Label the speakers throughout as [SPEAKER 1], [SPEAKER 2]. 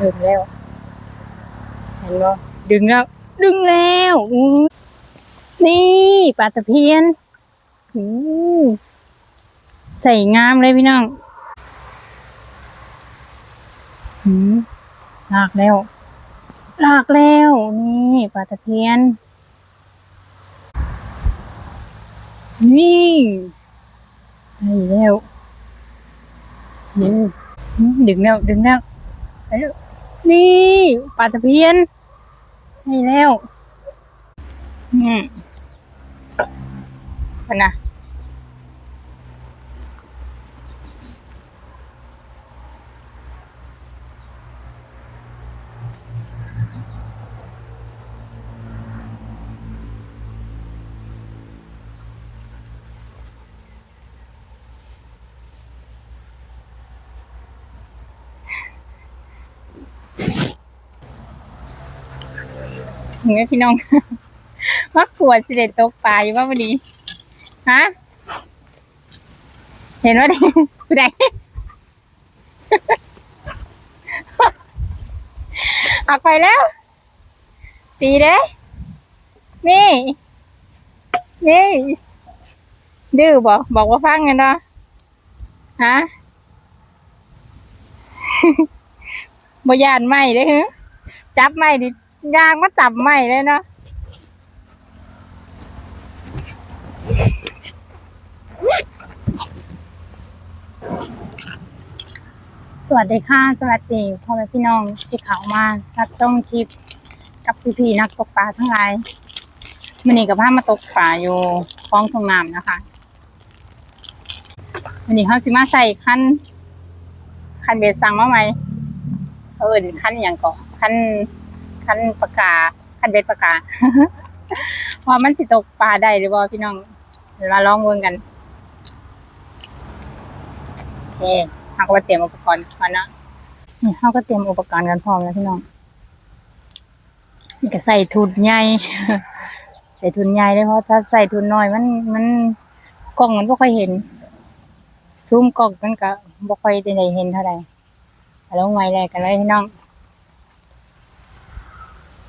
[SPEAKER 1] ดึงแล้ว เห็นบ่ดึงแล้วดึงแล้วนี่ปลาตะเพียนใส่งามเลยพี่น้องหลากแล้ว ลากแล้ว นี่ปลาตะเพียน นี่ได้แล้วดึงแล้วดึงแล้วไปแล้ว นี่ปลาตะเพียนนี่แล้วอืมนะ เห็นไหมพี่น้องว่าขวดสิเด็ดตกปลาอยู่ว่าวันนี้ฮะเห็นว่าผู้ใดออกไปแล้วตีเด้นี่ นี่ ดื้อบอกบอกว่าฟังกันเนาะฮะบ่ยานไหมเด้ฮึจับไหมดิ ยางมาจับไหม่เลยเนาะสวัสดีค่ะ สวัสดีพ่อแม่พี่น้องที่เขามารับชมคลิปกับพี่พีนักตกปลาทั้งหลายมันนี้กับพามาตกปลาอยู่คลองสงน้ำนะคะวันนี้เขาสิมาใส่ขั้นขั้นเบสสั่งมาไหมเออขั้นอย่างก่อนขั้น ขั้นปากกาขั้นเบสปากกาว่ามันสิตกปลาได้หรือเปล่าพี่น้องเดี๋ยวมาลองเวิงกันโอเคเขาก็เตรียมอุปกรณ์ก่อนนะนี่เขาก็เตรียมอุปกรณ์กันพร้อมแล้วพี่น้องนี่ก็ใส่ทุนใหญ่ใส่ทุนใหญ่เลยเพราะถ้าใส่ทุนน้อยมันมันกล้องมันไม่ค่อยเห็น ซูมกล้องมันก็ไม่ค่อยได้เห็นเท่าไหร่เอาลงไว้เลยกันเลยพี่น้อง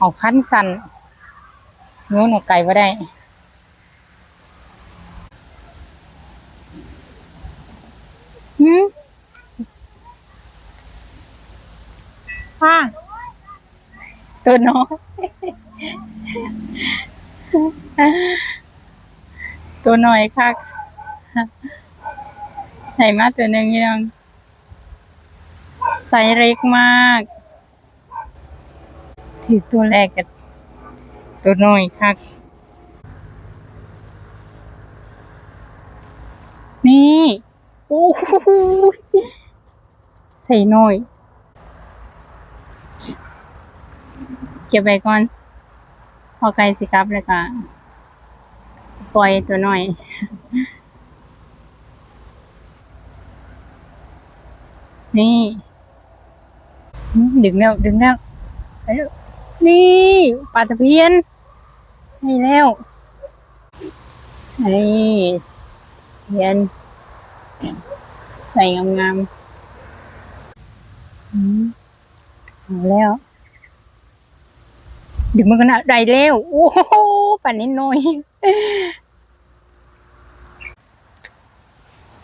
[SPEAKER 1] เอาคันสั่นโน้นเอาไก่มาได้หืมค่ะตัวน้อยตัวหน่อยค่ะใส่มาตัวหนึ่งยังไซส์เล็กมาก ถือตัวแรกกับตัวน้อยค่ะนี่โอ้โหใส่น้อย เก็บไว้ก่อน พอไก่สิครับแล้วก็ปล่อยตัวน่อยนี่ ดึงแล้ว ดึงแล้วไปแล้ว นี่ปลาตะเพียนนี่แล้วนี่เพียน ใส่งามๆอืมเอาแล้ว ดึงมันกันนะได้แล้ว โอ้โหป่านนี้น้อย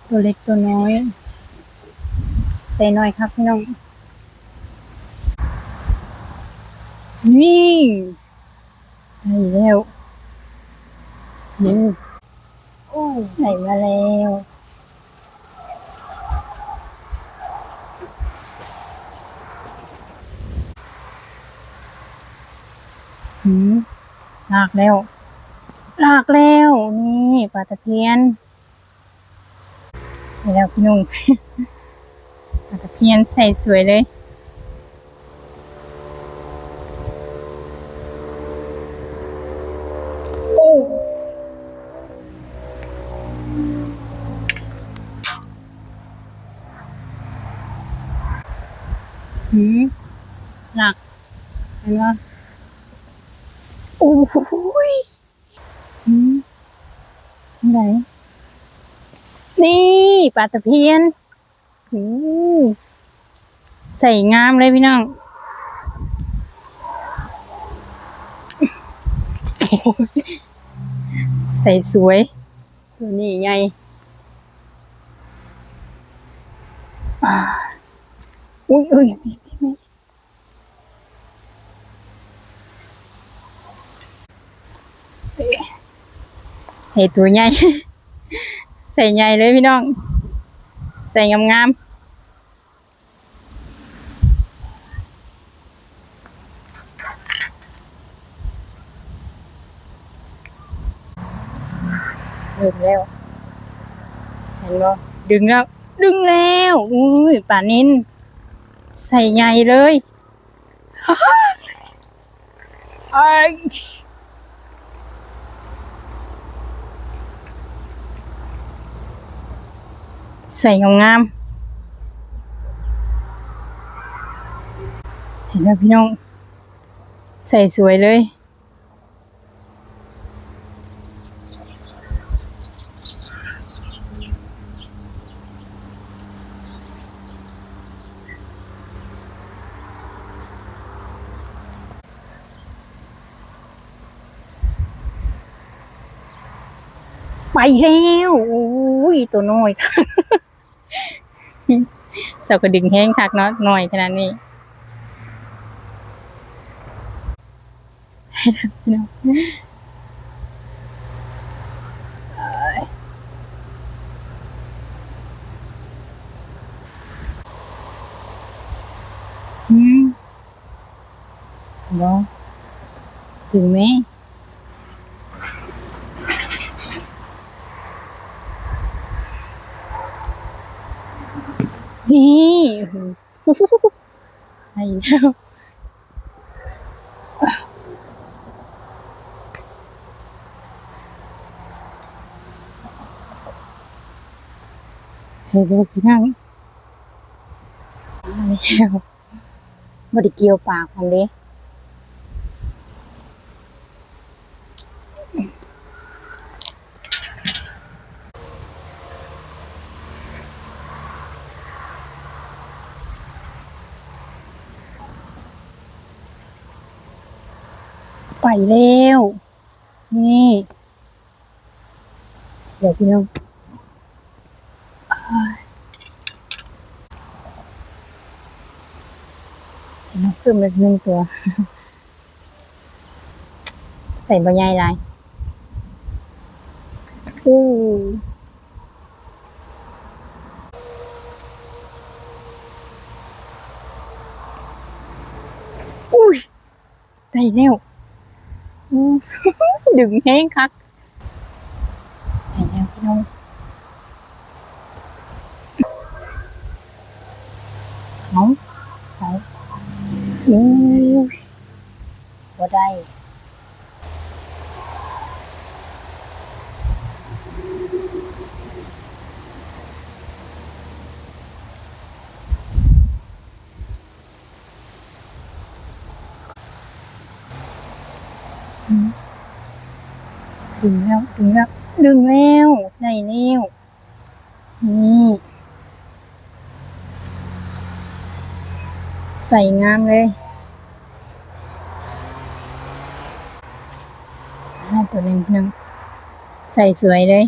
[SPEAKER 1] ตัวเล็กตัวน้อยใส่น้อยครับพี่น้อง นี่ได้แล้วนี่โอ้ไหนมาแล้วหืมลากแล้ว ลากแล้ว นี่ปลาตะเพียนไปแล้วพี่นุ่งปลาตะเพียนใส่สวยเลย ไหน นี่ปลาตะเพียนใส่งามเลยพี่น้องใส่สวย ตัวนี้ไงอุ้ยอุ้ย เฮ้ยตัวใหญ่ ใส่ใหญ่เลยพี่น้อง ใส่งามๆดึงแล้วเห็นบ่ดึงแล้ว ดึงแล้วอุ้ยป่านินใส่ใหญ่เลยไอ้าย ใส่งามๆเห็นแล้วพี่น้อง ใส่สวยเลยไปแล้วโอ้ ตัวน้อยเจ้าก็ดึงแห้งคักเนาะน้อยขนาดนี้พี่น้องเอ้ยอืมบ่ถึงไหม นี่ไอ้แล้วเฮ้ยเดี๋ยวพี่นั่งมาแล้วบไดิเกียวปากมันเด้ป แล้ว นี่ เดี๋ยวพี่น้องพี่น้องเพิ่มอีกหนึ่งตัว ใส่บะใหญ่ไรอู้อุ้ยได้แล้ว อืมดึงแห้งคักได้แล้วพี่น้องเอาเอาอู้ยบ่ได้ ดึงแล้วดึงแล้วดึงแล้วในนิ้วนี่ใส่งามเลยตัวหนึ่งนึงใส่สวยเลย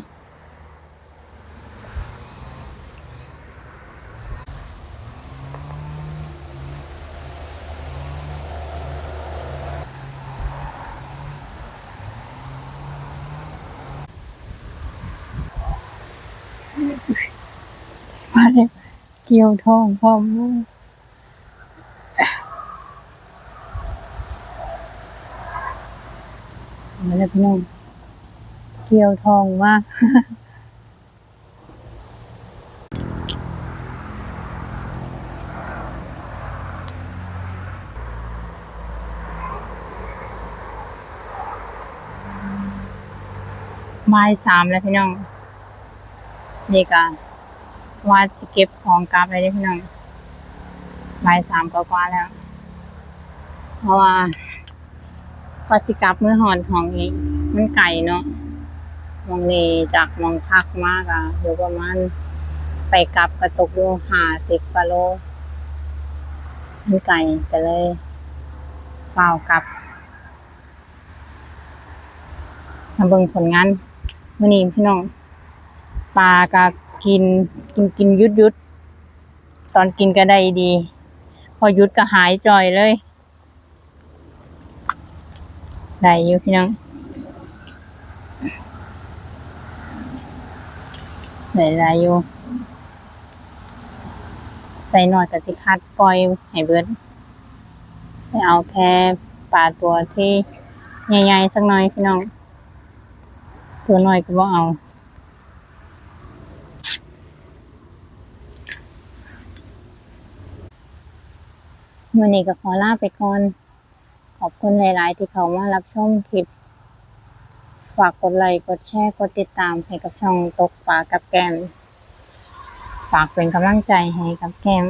[SPEAKER 1] มาเลยเกี่ยวทองพร้อมลูกมาแล้วพี่น้องเกี่ยวทองมากไม้สามแล้วพี่น้องนี่กัน ว่าสิเก็บของกลับเลยเด้พี่น้องบ่ายสามกว่าแล้ว เพราะว่าก็สิกลับเมื่อหอนของเองมันไก่เนาะมองนี้จากมองพักมากอะอยู่ประมาณไปกลับกระตกอยู่หาสิบกิโลมันไก่ก็เลยเฝ้ากลับมาเบิ่งผลงานมื้อนี้พี่น้องปลาก็ กิน กินกินยุดยุดตอนกินก็ได้ดี พอยุดก็หายจ่อยเลยได้อยู่พี่น้องได้ได้อยู่ใส่หน่อยกับสิคัดปล่อยให้เบิดไปเอาแค่ปลาตัวที่ใหญ่ๆสักหน่อยพี่น้อง ตัวน้อยก็บ่เอา วันนี้ก็ขอลาไปก่อน ขอบคุณหลาย ๆ ที่เขามารับชมคลิป ฝากกดไลค์กดแชร์ กดติดตามให้กับช่องตกปลากับแกมฝากเป็นกำลังใจให้กับแกม